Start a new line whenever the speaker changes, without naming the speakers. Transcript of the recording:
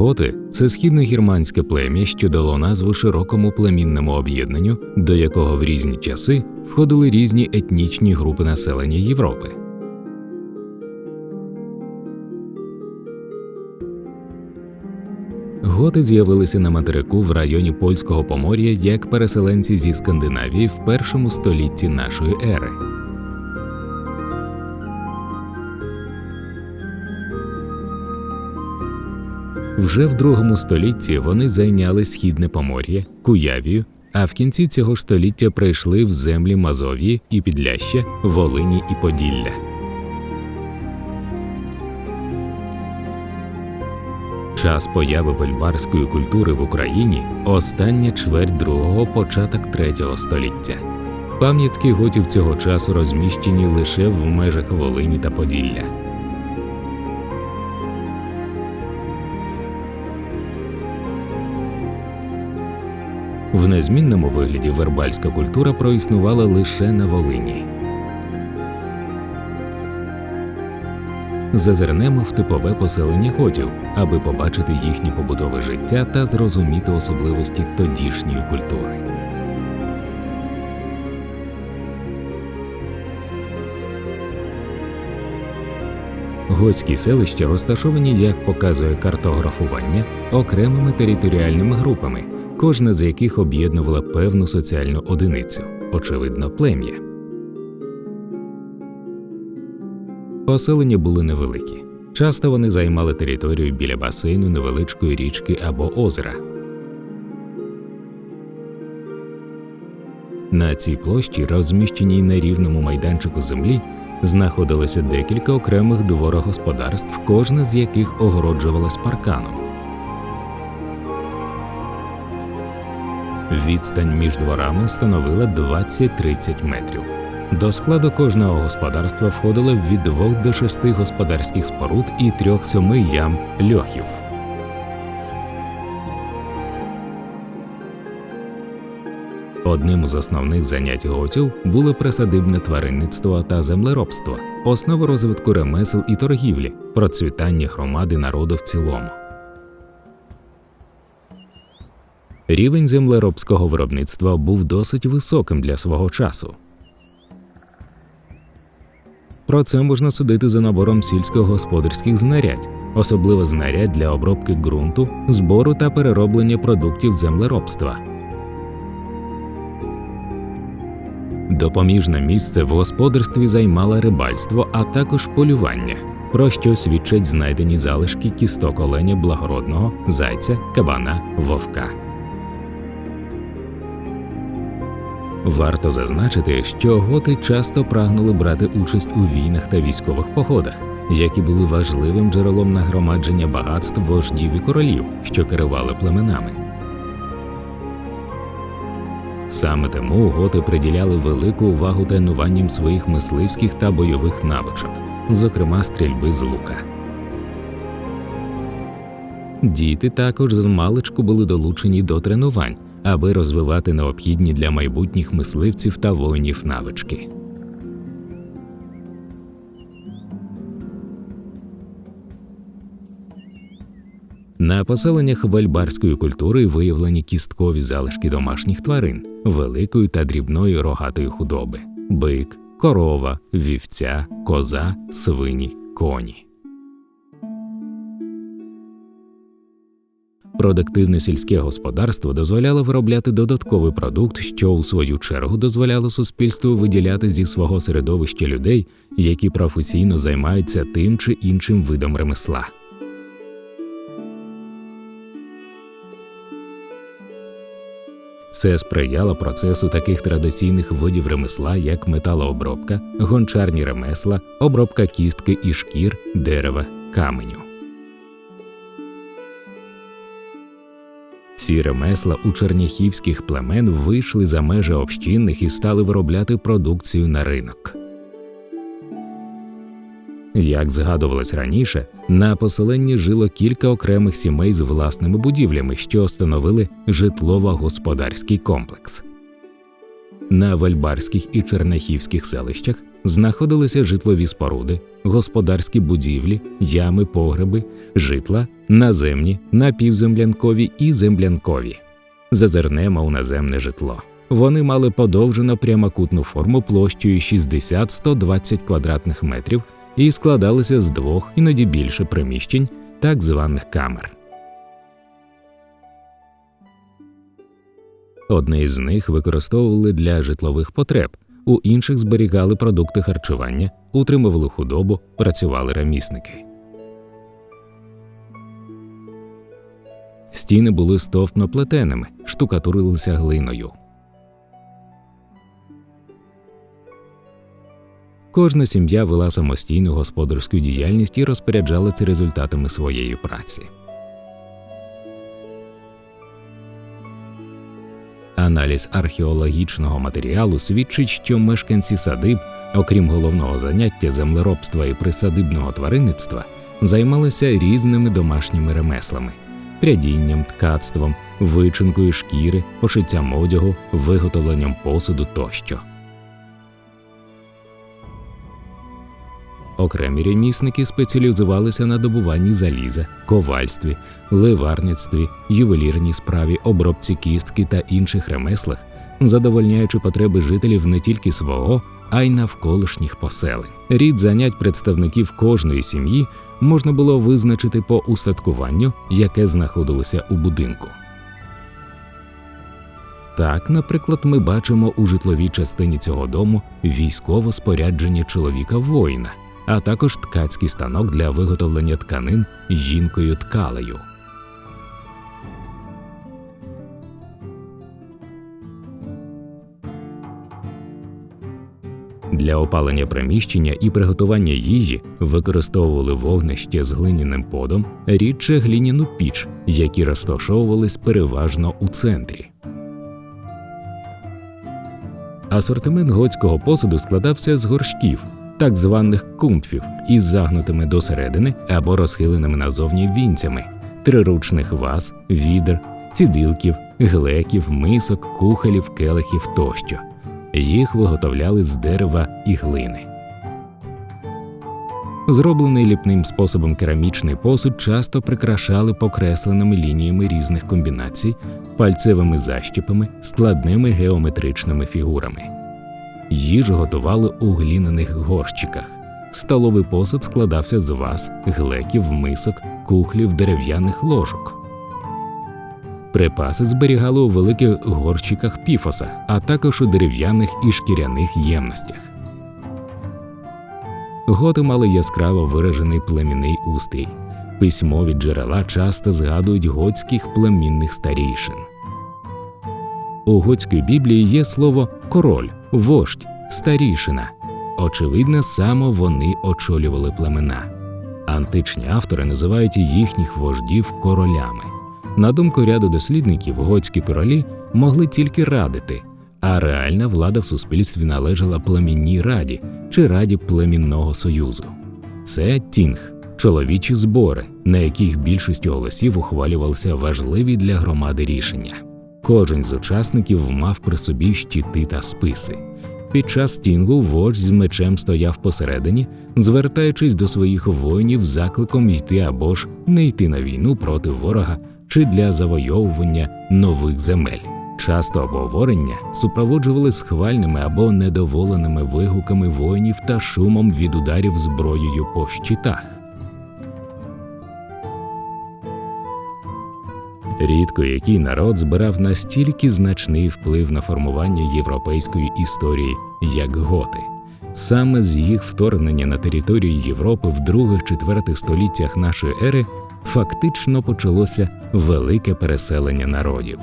Готи це східногерманське плем'я, що дало назву широкому племінному об'єднанню, до якого в різні часи входили різні етнічні групи населення Європи. Готи з'явилися на материку в районі польського помор'я як переселенці зі Скандинавії в першому столітті нашої ери. Вже в другому столітті вони зайняли східне помор'я, Куявію, а в кінці цього століття прийшли в землі Мазовії і Підляща, Волині і Поділля. Час появи вельбарської культури в Україні остання чверть другого, початок третього століття. Пам'ятки готів цього часу розміщені лише в межах Волині та Поділля. В незмінному вигляді вербальська культура проіснувала лише на Волині. Зазирнемо в типове поселення готів, аби побачити їхні побудове життя та зрозуміти особливості тодішньої культури. Готські селища розташовані, як показує картографування, окремими територіальними групами, кожна з яких об'єднувала певну соціальну одиницю, очевидно, плем'я. Поселення були невеликі. Часто вони займали територію біля басейну невеличкої річки або озера. На цій площі, розміщеній на рівному майданчику землі, знаходилося декілька окремих дворогосподарств, кожне з яких огороджувалось парканом. Відстань між дворами становила 20-30 метрів. До складу кожного господарства входило від двох до шести господарських споруд і трьох-сьоми ям льохів. Одним з основних занять готів було присадибне тваринництво та землеробство, основа розвитку ремесел і торгівлі, процвітання громади народу в цілому. Рівень землеробського виробництва був досить високим для свого часу. Про це можна судити за набором сільськогосподарських знарядь, особливо знарядь для обробки ґрунту, збору та перероблення продуктів землеробства. Допоміжне місце в господарстві займало рибальство, а також полювання, про що свідчать знайдені залишки кісток оленя благородного, зайця, кабана, вовка. Варто зазначити, що готи часто прагнули брати участь у війнах та військових походах, які були важливим джерелом нагромадження багатств вождів і королів, що керували племенами. Саме тому готи приділяли велику увагу тренуванням своїх мисливських та бойових навичок, зокрема стрільби з лука. Діти також з маличку були долучені до тренувань, аби розвивати необхідні для майбутніх мисливців та воїнів навички. На поселеннях вельбарської культури виявлені кісткові залишки домашніх тварин, великої та дрібної рогатої худоби, бик, корова, вівця, коза, свині, коні. Продуктивне сільське господарство дозволяло виробляти додатковий продукт, що у свою чергу дозволяло суспільству виділяти зі свого середовища людей, які професійно займаються тим чи іншим видом ремесла. Це сприяло процесу таких традиційних видів ремесла, як металообробка, гончарні ремесла, обробка кістки і шкір, дерева, каменю. Ці ремесла у черніхівських племен вийшли за межі общинних і стали виробляти продукцію на ринок. Як згадувалось раніше, на поселенні жило кілька окремих сімей з власними будівлями, що становили житлово-господарський комплекс. На вельбарських і черняхівських селищах знаходилися житлові споруди, господарські будівлі, ями, погреби, житла, наземні, напівземлянкові і землянкові. Зазирнемо у наземне житло. Вони мали подовжено прямокутну форму площею 60-120 квадратних метрів і складалися з двох, іноді більше приміщень, так званих камер. Одне із них використовували для житлових потреб, у інших зберігали продукти харчування, утримували худобу, працювали ремісники. Стіни були стовпно плетеними, штукатурилися глиною. Кожна сім'я вела самостійну господарську діяльність і розпоряджалася результатами своєї праці. Аналіз археологічного матеріалу свідчить, що мешканці садиб, окрім головного заняття землеробства і присадибного тваринництва, займалися різними домашніми ремеслами прядінням, ткацтвом, вичинкою шкіри, пошиттям одягу, виготовленням посуду тощо. Окремі ремісники спеціалізувалися на добуванні заліза, ковальстві, ливарництві, ювелірній справі, обробці кістки та інших ремеслах, задовольняючи потреби жителів не тільки свого, а й навколишніх поселень. Рід занять представників кожної сім'ї можна було визначити по устаткуванню, яке знаходилося у будинку. Так, наприклад, ми бачимо у житловій частині цього дому військове спорядження чоловіка воїна, а також ткацький станок для виготовлення тканин жінкою ткалею. Для опалення приміщення і приготування їжі використовували вогнище з глиняним подом, рідше глиняну піч, які розташовувались переважно у центрі. Асортимент готського посуду складався з горшків, так званих кумтвів, із загнутими досередини або розхиленими назовні вінцями, триручних ваз, відер, цідилків, глеків, мисок, кухолів, келихів тощо. Їх виготовляли з дерева і глини. Зроблений ліпним способом керамічний посуд часто прикрашали покресленими лініями різних комбінацій, пальцевими защіпами, складними геометричними фігурами. Їжу готували у глиняних горщиках. Столовий посуд складався з ваз, глеків, мисок, кухлів, дерев'яних ложок. Припаси зберігали у великих горщиках піфосах, а також у дерев'яних і шкіряних ємностях. Готи мали яскраво виражений племінний устрій. Письмові джерела часто згадують готських племінних старійшин. У готській біблії є слово король, вождь, старішина. Очевидно, саме вони очолювали племена. Античні автори називають їхніх вождів королями. На думку ряду дослідників, готські королі могли тільки радити, а реальна влада в суспільстві належала племінній раді чи раді племінного союзу. Це тінг, чоловічі збори, на яких більшістю голосів ухвалювалися важливі для громади рішення. Кожен з учасників мав при собі щити та списи. Під час тінгу вождь з мечем стояв посередині, звертаючись до своїх воїнів закликом йти або ж не йти на війну проти ворога чи для завойовування нових земель. Часто обговорення супроводжували схвальними або недоволеними вигуками воїнів та шумом від ударів зброєю по щитах. Рідко який народ збирав настільки значний вплив на формування європейської історії, як готи. Саме з їх вторгнення на територію Європи в других-четвертих століттях нашої ери фактично почалося велике переселення народів.